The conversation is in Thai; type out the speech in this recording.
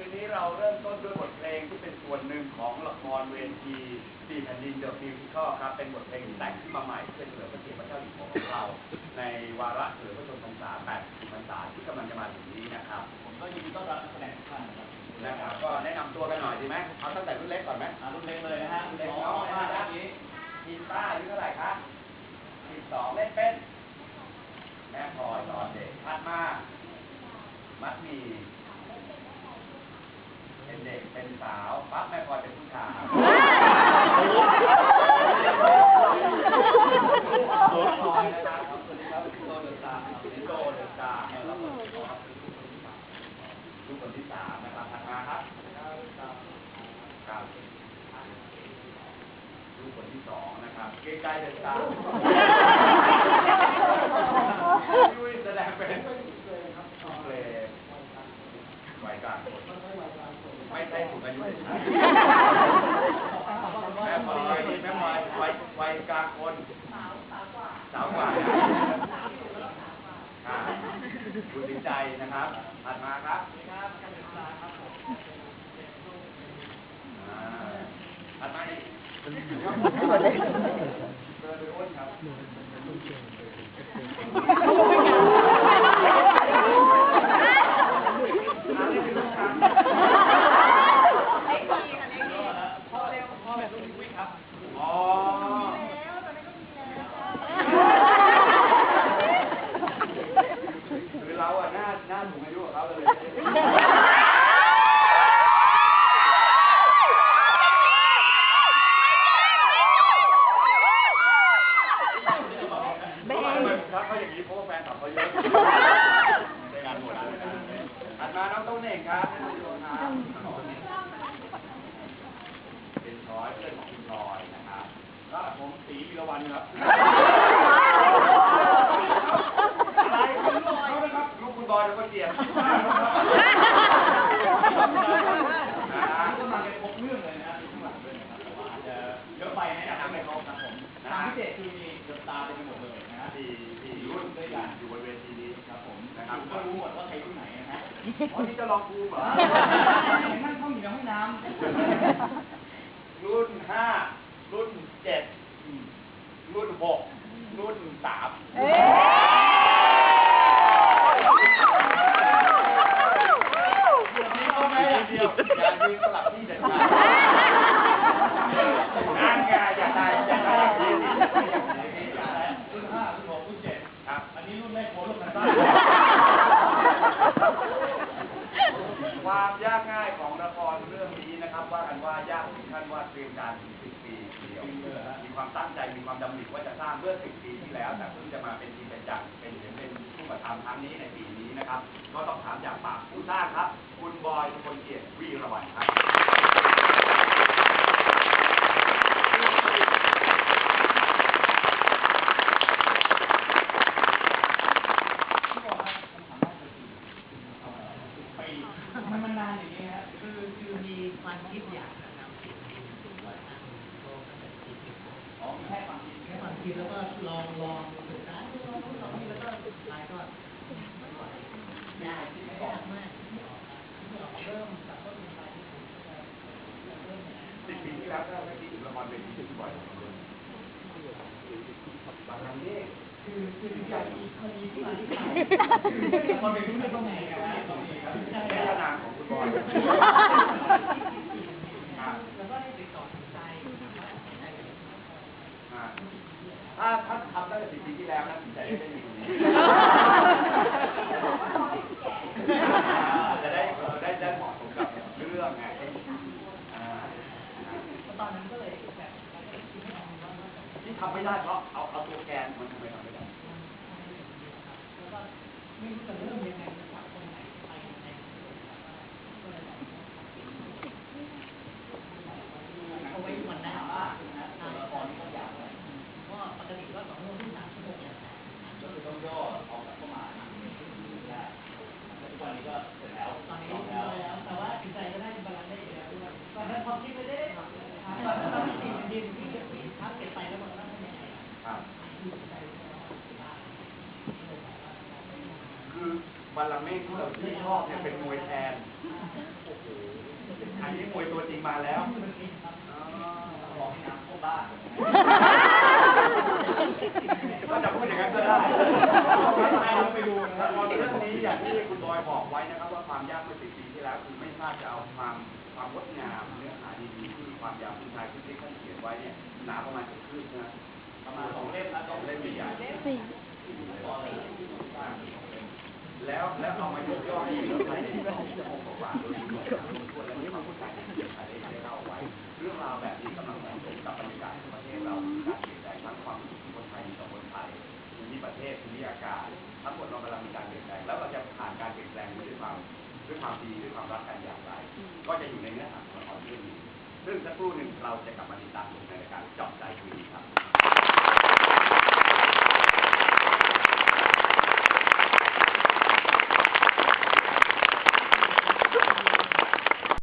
คืนนี้เราเริ่มต้นด้วยบทเพลงที่เป็นส่วนหนึ่งของละครเวทีปีแผ่นดินเดอะมิวสิคลครับ เป็นบทเพลงที่แต่งขึ้นมาใหม่เพื่อเฉลิมพระเกียรติพระเจ้าอยู่หัวของเรา ในวาระเฉลิมพระชนมพรรษา80พรรษาที่กำลังจะมาถึงนี้นะครับ ผมก็ยินดีต้อนรับนักแสดงทุกท่านนะครับนะครับ ก็แนะนำตัวกันหน่อยดีไหมเอาตั้งแต่รุ่นเล็กก่อนไหมอ่ารุ่นเล็กเลยนะฮะรุ่นเล็กน้น้อองงนะมาคแล้รัวบนี้ทีมต้าอายุเท่าไหร่ครับทีมสองเล่นเป็นแม่พลอยตอนเด็กถัดมา มัดหมี เป็นสาวปั๊บแม่พลอยเป็นผู้ชายโดนพลอยนะครับสวัสดีครับโดนเดอะสตาร์ครับโดนเดอะสตาร์แล้วก็ลูกคนที่สามนะครับถัดมาครับครับลูกคนที่สองนะครับเกรงใจเดอะสตาร์ยุ้ยแสดงเป็นเพลงวัยกลางคน ไม่ใช่ถูกอายุเลยแม่พลอยแม่พลอ ยวัยวัยกลางคนสาวกว่าสาวกว่าครับคุณสินใจนะครับถัดมาครับอ่าถัดมาอีกเดินไปอ้นครับอ่านี่คือลูกค้า อ๋อคือเราอะห น้าหน้าถูกอายุกับเขาเลยแบนถ้าเขาอย่างนี้เพราะว่าแฟนคลับเขาเยอะในการหมดเลยนะถัดมาน้องต้นเองครับแนะนำตัวครับเป็นช้อยเพื่อนของคุณลอยนะครับก็ผมสีวีรวันครับ อะไรคุณบอยนะครับลูกคุณ บอยแล้วก็เจียบมากนะครับก็มาเป็นครบเรื่องเลยนะข้างหลังด้วยนะครับอาจจะเยอะไปนะอยากทำให้ครบครับผมทางพิเศษคือมีเดอะตาร์เต็มไปหมดเลยนะฮะสี่สี่รุ่นด้วยกันอยู่บนเวทีนี้ครับผมนะนะครับก็รู้หมดว่าใครรุ่นไหนนะฮะอ๋อนี่จะลองภูมิเหรอนั่งห้องอยู่ในห้องน้ำรุ่นห้ารุ่นเจ็ดรุ่นหกรุ่นสามนี่ก็ไม่ อย่างเดียวอย่ายืนสลับที่เด็ดขาดนั่นไงอย่าได้อย่าได้อย่างนี้สิอย่างนี้อย่าได้รุ่นห้ารุ่นหกรุ่นเจ็ดครับ อันนี้รุ่นแม่โค้ดรุ่นกันบ้านความยากง่ายของละครเรื่องนี้นะครับ ว่ากันว่ายากถึงขั้นว่าเตรียมการถึงสิบปีเดียวมีความตั้งใจมีความดำริว่าจะสร้างเมื่อสิบปีที่แล้วแต่เพิ่งจะมาเป็นจริงเป็นจังเป็นเห็นเป็นผู้กระทำครั้งนี้ในปี นี้นะครับ ก็ต้องถามจากปากผู้สร้างครับ คุณบอยทุกคนเกียรติวีระวันครับที่บอกว่าคำถามว่าสิบปีมันมันนานอย่างนี้ฮะคือคือมีความคิดอยากจะทำสิ่งนี้ถึงร้อยห้าสิบโลตั้งแต่สี่สิบกว่าอ๋อมีแค่ความคิดแค่ความคิดแล้วก็ลองลองศึกษาดูลองดูลองนี่แล้วก็สุดท้ายก็ ไม่ไหวยากยากมากไม่ออกครับไม่ออกเริ่มจากต้นปลายที่สุดก็เริ่มอย่างนั้นสิบปีที่แล้วถ้าไม่คิดถึงละครเวทีที่บ่อยของเราบางครั้งนี่คือคืออยากมีคนมีที่มาที่ไปคนเป็นรุ่นต้องมีนะฮะต้องมีครับใช่แค่ครับนามของคุณบอยแล้วก็ได้ติดต่อสนใจว่าสนใจกันอ่าถ้าถ้าทำตั้งแต่สิบปีที่แล้วนะสินใจไม่ได้มีตรงนี้ จะได้ได้ได้เหมาะสมกับเรื่องไงตอนนั้นก็เลยแบบที่ทำไม่ได้เพราะเอาเอาตัวแกนมันทำไมทำไม่ได้แล้วก็ไม่รู้จะเริ่มยังไงจะจับตรงไหนไปยังไงก็เลยแบบเอาไว้วันหน้าว่าทางละครก็อยากก็ปกติก็สองโมงถึงสามชั่วโมงอย่าง ก็คือต้องย่อเอากลับเข้ามาทำได้แต่ทุ กวันนี้ก็เสร็จแล้วตอนนี้เรียบร้อยแล้ว แต่ว่าจิตใจก็ได้บาลานซ์ได้อยู่แล้วด้วยตอนนั้นความคิดไม่ได้ตอนตอนที่สี่มันยืนที่จะปีพักเก็บไปแล้วมันต้องทำยังไงครับคือจิตใจเราคือบัลลังก์เมฆที่เราที่ชอบเนี่ยเป็นมวยแทนโอ้โหอันนี้มวยตัวจริงมาแล้วอ๋อขอให้น้ำเข้าบ้าน ก็จะพูดอย่างนั้นก็ได้ ไปดูนะครับเรื่องนี้อย่างที่คุณบอยบอกไว้นะครับว่าความยากเมื่อสิบปีที่แล้วคือไม่ทราบจะเอาความความงดงามเนื้อหาดีๆที่มีความยาวคุณชายคุณที่ท่านเขียนไว้เนี่ยหนาประมาณเกือบครึ่งนะประมาณสองเล่มนะสองเล่มใหญ่สี่แล้วแล้วเอามายกย่อที่เราใช้ในสองชั่วโมงกว่าโดยที่ควรและมีความเข้าใจในเรื่องอะไรได้เล่าไว้ เรื่องราวแบบนี้กำลังเหมาะสมกับบรรยากาศประเทศเราการเปลี่ยนแปลงทั้งความ ภูมิอากาศทั้งหมดเรากำลังมีการเปลี่ยนแปลงแล้วเราจะผ่านการเปลี่ยนแปลงนี้ด้วยความด้วยความดีด้วยความรักกันอย่างไร ก็จะอยู่ในเนื้อหาของละครเรื่องนี้ซึ่งสักครู่หนึ่งเราจะกลับมาติดตามชมในรายการเจาะใจคุยดีครับ